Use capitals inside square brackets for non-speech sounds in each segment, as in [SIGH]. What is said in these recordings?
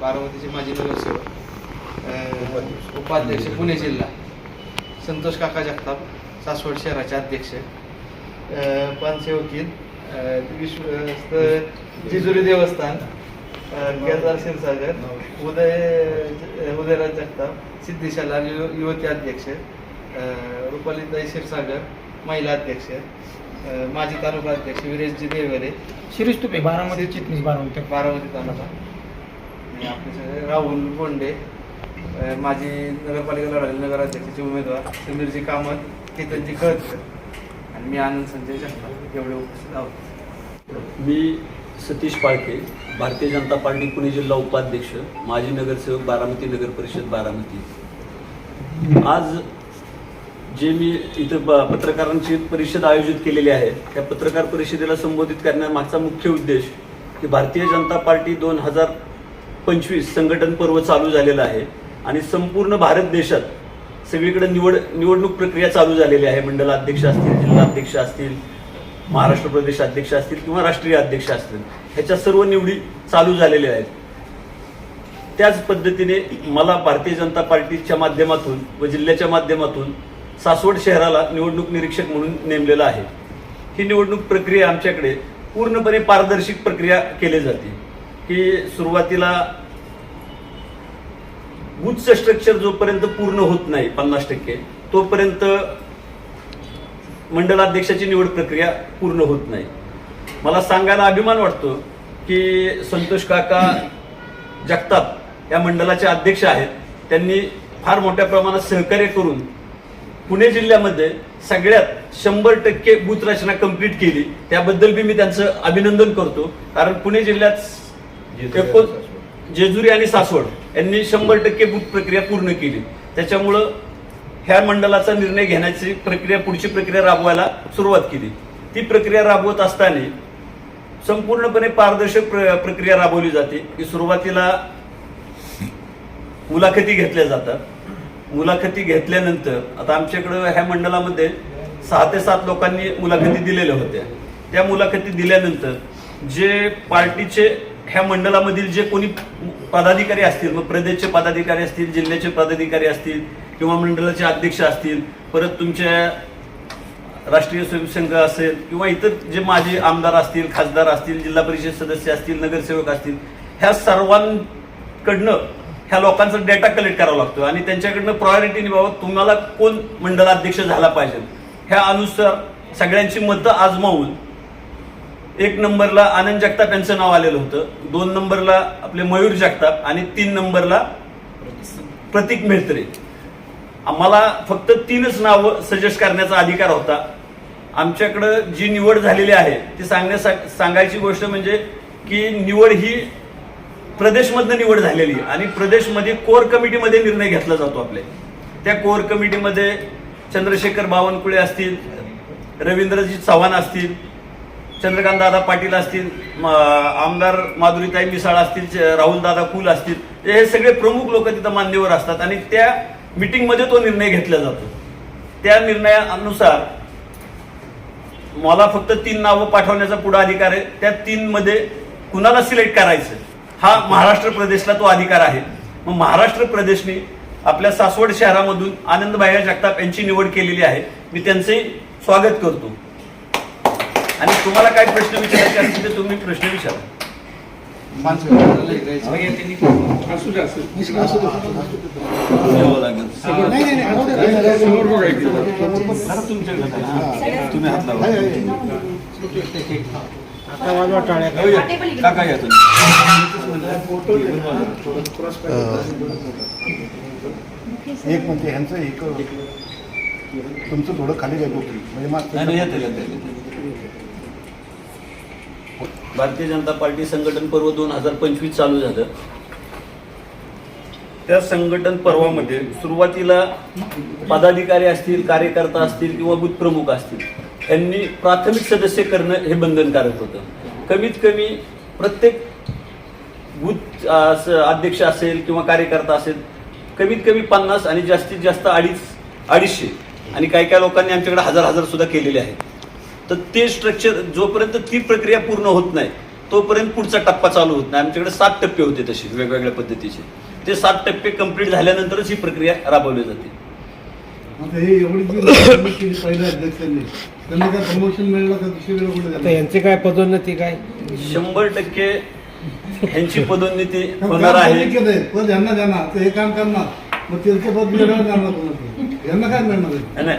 बारामतीचे माजी नगरसेवक उपाध्यक्ष पुणे जिल्हा संतोष काका जगताप सासवड शहराचे अध्यक्ष अ, पानसे वकील अ, विश्वस्त जेजुरी देवस्थान केदार क्षीरसागर उदय उदयराज जगताप सिद्धेशाला यु- युवती अध्यक्ष रुपालीताई क्षीरसागर महिला अध्यक्ष माजी तालुका अध्यक्ष विरेशजी देवरे शिरीष तुपे बारामती चिटणीस बारामती. बारामती तालुका. आणि आपले राहुल बोंडे माजी नगरपालिका लढाले नगराध्यक्षाचे उमेदवार समीरजी कामत केतनजी कळतकर आणि मी आनंद संजय जगताप एवढे उपस्थित आहोत. मी सतीश पाळके भारतीय जनता पार्टी पुणे जिल्हा उपाध्यक्ष माजी नगरसेवक बारामती नगर परिषद बारामती. आज जे मी इथं ब- पत्रकारांची परिषद आयोजित केलेली आहे त्या पत्रकार परिषदेला संबोधित करण्यामागचा मुख्य उद्देश की भारतीय जनता पार्टी दोन हजार पंचवीस संघटन पर्व चालू झालेलं आहे आणि संपूर्ण भारत देशात सगळीकडे निवड निवडणूक प्रक्रिया चालू झालेली आहे. मंडलाध्यक्ष असतील जिल्हा अध्यक्ष असतील महाराष्ट्र प्रदेश अध्यक्ष असतील किंवा राष्ट्रीय अध्यक्ष असतील ह्याच्या सर्व निवडी चालू झालेल्या आहेत. त्याच पद्धतीने मला भारतीय जनता पार्टीच्या माध्यमातून व जिल्ह्याच्या माध्यमातून सासवड शहराला निवडणूक निरीक्षक म्हणून नेमलेलं आहे. ही निवडणूक प्रक्रिया आमच्याकडे पूर्णपणे पारदर्शक प्रक्रिया केली जाते. की सुरुवातीला बूथचं स्ट्रक्चर जोपर्यंत पूर्ण होत नाही पन्नास टक्के तोपर्यंत मंडलाध्यक्षाची निवड प्रक्रिया पूर्ण होत नाही. मला सांगायला अभिमान वाटतो की संतोष काका जगताप या मंडलाचे अध्यक्ष आहेत. त्यांनी फार मोठ्या प्रमाणात सहकार्य करून पुणे जिल्ह्यामध्ये सगळ्यात शंभर टक्के बूथ रचना कंप्लीट केली. त्याबद्दल बी मी त्यांचं अभिनंदन करतो. कारण पुणे जिल्ह्यात एकोण जेजुरी आणि सासवड यांनी शंभर टक्के बूथ प्रक्रिया पूर्ण केली. त्याच्यामुळं ह्या मंडळाचा निर्णय घेण्याची प्रक्रिया पुढची प्रक्रिया राबवायला सुरुवात केली. ती प्रक्रिया राबवत असताना संपूर्णपणे पारदर्शक प्र- प्रक्रिया राबवली जाते. की सुरुवातीला मुलाखती घेतल्या जातात. मुलाखती घेतल्यानंतर आता आमच्याकडं ह्या मंडळामध्ये सहा ते सात लोकांनी मुलाखती दिलेल्या होत्या. त्या मुलाखती दिल्यानंतर जे पार्टीचे ह्या मंडळामधील जे कोणी पदाधिकारी असतील मग प्रदेशचे पदाधिकारी असतील जिल्ह्याचे पदाधिकारी असतील किंवा मंडळाचे अध्यक्ष असतील परत तुमच्या राष्ट्रीय स्वयंसेवक असेल किंवा इतर जे माजी आमदार असतील खासदार असतील जिल्हा परिषद सदस्य असतील नगरसेवक असतील ह्या सर्वांकडनं ह्या लोकांचा डेटा कलेक्ट करावा लागतो आणि त्यांच्याकडनं प्रायोरिटीने बाबत तुम्हाला कोण मंडळाध्यक्ष झाला पाहिजे? ह्या अनुसार सगळ्यांची मतं आजमावून एक नंबरला आनंद जगताप यांचं नाव आलेलं होतं. दोन नंबरला आपले मयूर जगताप आणि तीन नंबरला प्रतीक मेहत्रे. आम्हाला फक्त तीनच नावं सजेस्ट करण्याचा अधिकार होता. आमच्याकडं जी निवड झालेली आहे ती सांगण्यासा सांगायची गोष्ट म्हणजे की निवड ही प्रदेशमधनं निवड झालेली आहे आणि प्रदेशमध्ये कोर कमिटीमध्ये निर्णय घेतला जातो आपले. त्या कोर कमिटीमध्ये चंद्रशेखर बावनकुळे असतील रवींद्रजी चव्हाण असतील चंद्रकांत दादा पाटील असतील म, आमदार माधुरीताई मिसाळ असतील राहुल दादा कुल असतील हे सगळे प्रमुख लोक तिथं मान्यवर असतात आणि त्या मीटिंगमध्ये तो निर्णय घेतला जातो. त्या निर्णयानुसार मला फक्त तीन नावं पाठवण्याचा पुढा अधिकार आहे. त्या तीनमध्ये कुणाला सिलेक्ट करायचं? हा महाराष्ट्र प्रदेशला तो अधिकार आहे. मग महाराष्ट्र प्रदेशने आपल्या सासवड शहरामधून आनंदभाई जगताप यांची निवड केलेली आहे. मी त्यांचंही स्वागत करतो. आणि तुम्हाला काय प्रश्न विचारायचे असतील तर तुम्ही प्रश्न विचारा. तुम्ही हात लावा काका या एक म्हणजे ह्यांचं एक तुमचं थोडं खाली गोष्टी म्हणजे नाही, मग. भारतीय जनता पार्टी संघटन पर्व दोन हजार पंचवीस चालू झालं. त्या संघटन पर्वामध्ये सुरुवातीला पदाधिकारी असतील कार्यकर्ता असतील किंवा बूथ प्रमुख असतील यांनी प्राथमिक सदस्य करणं हे बंधनकारक होतं. कमीत कमी प्रत्येक बूथ अध्यक्ष असेल किंवा कार्यकर्ता असेल कमीत कमी पन्नास आणि जास्तीत जास्त अडीच अडीचशे आणि काही काही लोकांनी आमच्याकडे हजार हजार सुद्धा केलेले आहेत. तर ते स्ट्रक्चर जोपर्यंत ती प्रक्रिया पूर्ण होत नाही तोपर्यंत पुढचा टप्पा चालू होत नाही. आमच्याकडे सात टप्पे होते तसे वेगवेगळ्या पद्धतीचे. ते सात टप्पे कंप्लीट झाल्यानंतरच ही प्रक्रिया राबवली जाते. हे? [COUGHS] यांचे काय पदोन्नती काय? शंभर टक्के ह्यांची [LAUGHS] पदोन्नती होणार आहे. केलंय. पद यांना जाणार तर हे काम करणार. मग त्यांचं पद मिळणार यांना काय मिळणार आहे? नाही,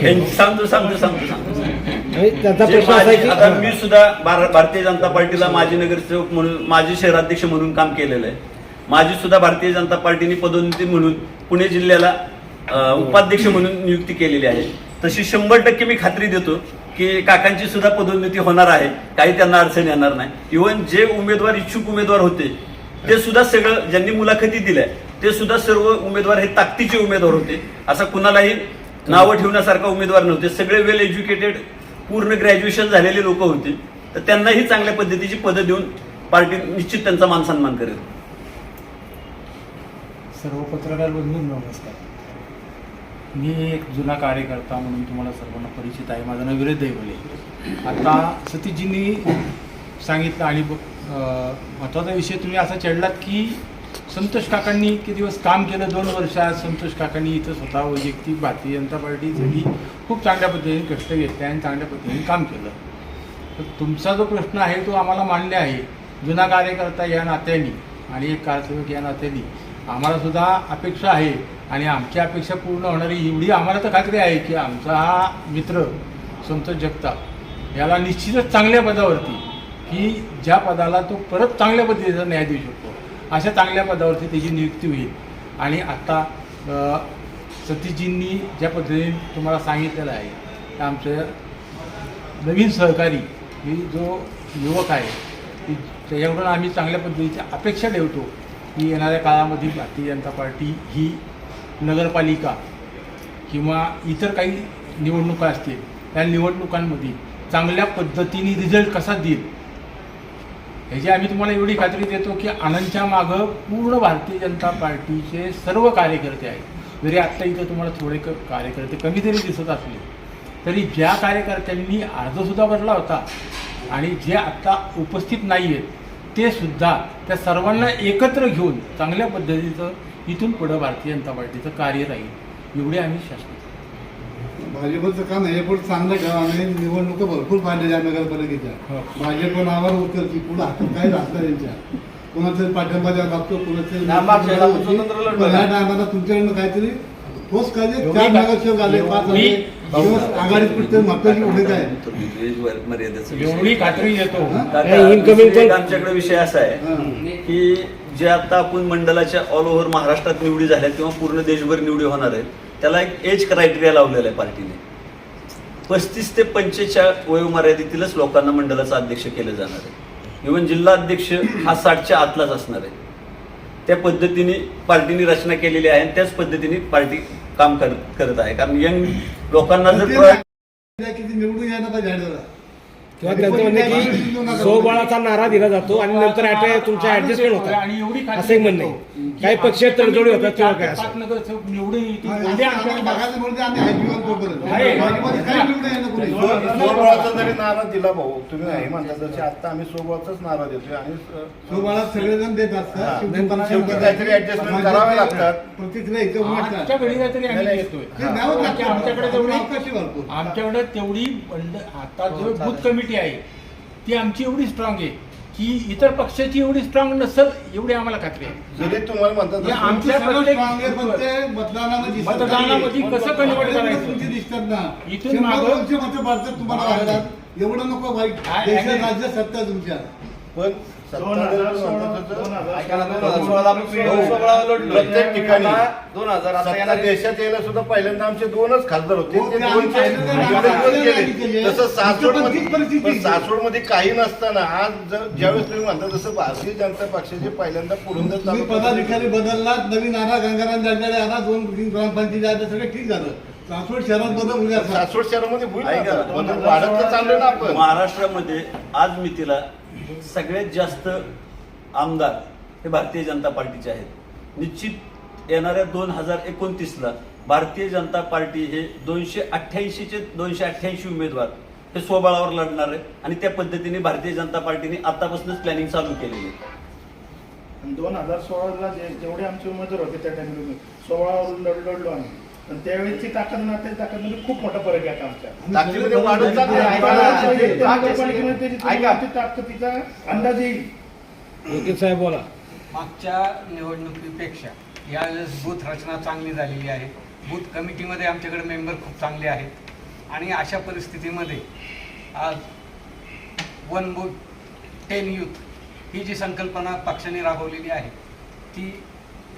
ह्यांची- सांगतो सांगतो सांगतो सांगतो. त्यांचा जे प्रश्न असा आहे माझी- आता मी सुद्धा भार- भारतीय जनता पार्टीला माजी नगरसेवक म्हणून माजी शहराध्यक्ष म्हणून काम केलेलं आहे. माझी सुद्धा भारतीय जनता पार्टीने पदोन्नती म्हणून पुणे जिल्ह्याला उपाध्यक्ष म्हणून नियुक्ती केलेली आहे. तशी शंभर टक्के मी खात्री देतो की काकांची सुद्धा पदोन्नती होणार आहे. काही त्यांना अडचण येणार नाही. इव्हन जे उमेदवार इच्छुक उमेदवार होते ते सुद्धा सगळं ज्यांनी मुलाखती दिल्या ते सुद्धा सर्व उमेदवार हे ताकदीचे उमेदवार होते. असं कुणालाही नावं ठेवण्यासारखा उमेदवार नव्हते. सगळे वेल एज्युकेटेड पूर्ण ग्रॅज्युएशन झालेले लोक होते. तर त्यांनाही चांगल्या पद्धतीची पदं देऊन पार्टी निश्चित त्यांचा मान सन्मान करेल. सर्व पत्रकार बंधून नमस्कार. मी एक जुना कार्यकर्ता म्हणून तुम्हाला सर्वांना परिचित आहे. माझं नाव विरोध दैवले. आता सतीशजींनी सांगितलं आणि ब- महत्त्वाचा विषय तुम्ही असा चढलात की संतोष काकांनी किती दिवस काम केलं दोन वर्षात संतोष काकांनी इथं स्वतः वैयक्तिक भारतीय जनता पार्टीसाठी खूप चांगल्या पद्धतीने कष्ट घेतले आणि चांगल्या पद्धतीने काम केलं. तर तुमचा जो प्रश्न आहे तो आम्हाला मान्य आहे. जुना कार्यकर्ता या नात्याने आणि एक कारसेवक या नात्याने आम्हाला सुद्धा अपेक्षा आहे आणि आमची अपेक्षा पूर्ण होणारी एवढी आम्हाला तर खात्री आहे की आमचा हा मित्र संतोष जगताप याला निश्चितच चांगल्या पदावरती की ज्या पदाला तो परत चांगल्या पद्धतीचा न्याय देऊ शकतो. अशा चांगल्या पदावरती त्याची नियुक्ती होईल. आणि आत्ता सतीजींनी सतीशजींनी ज्या पद्धतीने तुम्हाला सांगितलेलं आहे त्या आमच्या नवीन सहकारी ही जो युवक आहे की त्याच्याकडून आम्ही चांगल्या पद्धतीची अपेक्षा ठेवतो की येणाऱ्या काळामध्ये भारतीय जनता पार्टी ही नगरपालिका किंवा इतर काही निवडणुका असतील त्या निवडणुकांमध्ये चांगल्या पद्धतीने रिझल्ट कसा देईल ह्याची आम्ही तुम्हाला एवढी खात्री देतो की आनंदच्या मागं पूर्ण भारतीय जनता पार्टीचे सर्व कार्यकर्ते आहेत. जरी आत्ता इथं तुम्हाला थोडे क कार्यकर्ते कमी जरी दिसत असले तरी ज्या कार्यकर्त्यांनी अर्जसुद्धा भरला होता आणि जे आत्ता उपस्थित नाही आहेत ते सुद्धा त्या सर्वांना एकत्र घेऊन चांगल्या पद्धतीचं इथून पुढं भारतीय जनता पार्टीचं कार्य राहील एवढे आम्ही शासन भाजपचं काम हे पण चांगलं ठेवा आणि निवडणुका भरपूर पाहिल्या नगरपालिकेच्या हो. भाजप नावावर उतरती पुढे हातात काय राहतं त्यांच्या कोणाचं पाठिंबा द्यावा लागतो. कोणाचं टायमाला तुमच्याकडनं काहीतरी ठोस कायदे चार का- नगरसेवक आले पाच आले आघाडीत कुठे महत्वाची उभे काय. एवढी खात्री देतो आमच्याकडे विषय असा आहे. की जे आता आपण मंडलाच्या ऑल ओव्हर महाराष्ट्रात निवडी झाल्या किंवा पूर्ण देशभर निवडी होणार आहेत त्याला एक एज क्रायटेरिया लावलेला आहे पार्टीने. पस्तीस ते पंचेचाळीस वयोमर्यादेतीलच लोकांना मंडळाचा अध्यक्ष केलं जाणार आहे. इव्हन जिल्हा अध्यक्ष हा साठच्या आतलाच असणार आहे. त्या पद्धतीने पार्टीने रचना केलेली आहे आणि त्याच पद्धतीने पार्टी काम करत करत आहे. कारण यंग लोकांना जर निवडून. किंवा त्यांचं म्हणणं की सोबळाचा नारा दिला जातो आणि नंतर तुमच्या ऍडजस्टमेंट आणि होतात एवढी खात्री असं एक म्हणणं आहे काही पक्ष तडजोडी होतात किंवा काय असं. हा. सोबळाचा जरी नारा दिला भाऊ तुम्ही नाही म्हणता जसे आता आम्ही सोबळाचाच नारा देतोय आणि सगळेजण देत हा. असतात शेवटी काहीतरी करावे लागतात. प्रतिक्रिया. आजच्या आम्ही देतोय आमच्याकडे तेवढी. आमच्याकडे तेवढी बंड आता जो बूथ कमिटी आहे. ती आमची एवढी स्ट्रॉंग आहे की इतर पक्षाची एवढी स्ट्रॉंग नसेल एवढी आम्हाला खात्री आहे. जरी तुम्हाला म्हणतात हे आमच्या प्रत्येक मतदानामध्ये. कसं convert करायचं? तुमची दिसतात ना. इथून मागं- मतं पडतात तुम्हाला वाटतात एवढं नको वाईट आहे. राज्य सत्ता तुमच्या. पण दोन हजार. प्रत्येक ठिकाणी दोन हजार आता देशात यायला सुद्धा पहिल्यांदा आमचे दोनच खासदार होते. हो, तसं सासवडमध्ये आहे. सासवडमध्ये काही नसताना आज जर- ज्यावेळेस तुम्ही म्हणता तसं भारतीय जनता पक्षाचे पहिल्यांदा पुरंदर पदाधिकारी बदललात नवीन आला गंगाराम जगदाळे आला दोन ग्रामपंचायती सगळं ठीक झालं. सासवड शहरात बदल होईल असं सासवड शहरामध्ये होईल ना ऐका. आता. बदल वाढत तर चाललोय ना आपण महाराष्ट्रामध्ये आज मितीला सगळ्यात जास्त आमदार हे भारतीय जनता पार्टीचे आहेत निश्चित येणाऱ्या दोन हजार एकोणतीसला भारतीय जनता पार्टी हे दोनशे अठ्ठ्याऐंशीचे दोनशे अठ्ठ्याऐंशी उमेदवार हे स्वबळावर लढणार आहे आणि त्या पद्धतीने भारतीय जनता पार्टीने आतापासूनच प्लॅनिंग चालू केलेली आहे आणि दोन हजार सोळाला जे जेवढे आमचे उमेदवार होते त्या टाइमला सोळावरून लढ लढलो आम्ही. पण त्यावेळेची ताकद आणि आताची ताकदमध्ये खूप मोठा फरक आहे आता आमच्या. ना, ना, ताकदीचा अंदाज येईल. साहेब बोला. मागच्या निवडणुकीपेक्षा यावेळेस बूथ रचना चांगली झालेली आहे. बूथ कमिटीमध्ये आमच्याकडे मेंबर खूप चांगले आहेत. आणि अशा परिस्थितीमध्ये आज वन बूथ टेन यूथ ही जी संकल्पना पक्षाने राबवलेली आहे ती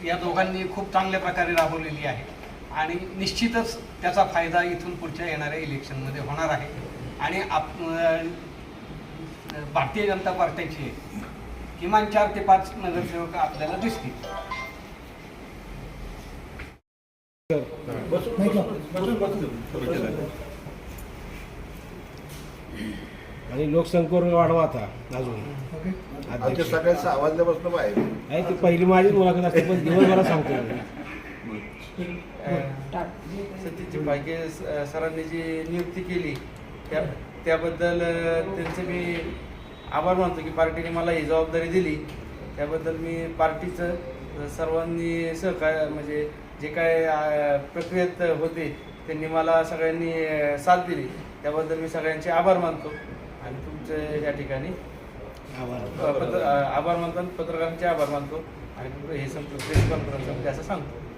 या दोघांनी खूप चांगल्या प्रकारे राबवलेली आहे. आणि निश्चितच त्याचा फायदा इथून पुढच्या येणाऱ्या इलेक्शनमध्ये होणार आहे. आणि आप भारतीय जनता पार्टीची किमान चार ते पाच नगरसेवक आपल्याला दिसतील. आणि लोकसंख्येवर वाढवा आता अजून. आमच्या अध्यक्ष. सकाळी सहा वाजल्यापासून बाहेर. आहे ती पहिली माझीच मुलाखत असते पण दिवसभरात सांगतो. सतीश स- सरांनी जी नियुक्ती केली त्या त्याबद्दल त्यांचे मी आभार मानतो की पार्टीने मला ही जबाबदारी दिली. त्याबद्दल मी पार्टीचं सर्वांनी सहकार्य म्हणजे जे काय प्रक्रियेत होते त्यांनी मला सगळ्यांनी साथ दिली. त्याबद्दल मी सगळ्यांचे आभार मानतो. तुमचे या ठिकाणी. आभार. आभार मानतो आणि पत्रकारांचे आभार मानतो. आणि हे संपूर्ण प्रेस कॉन्फरन्समध्ये असं सांगतो.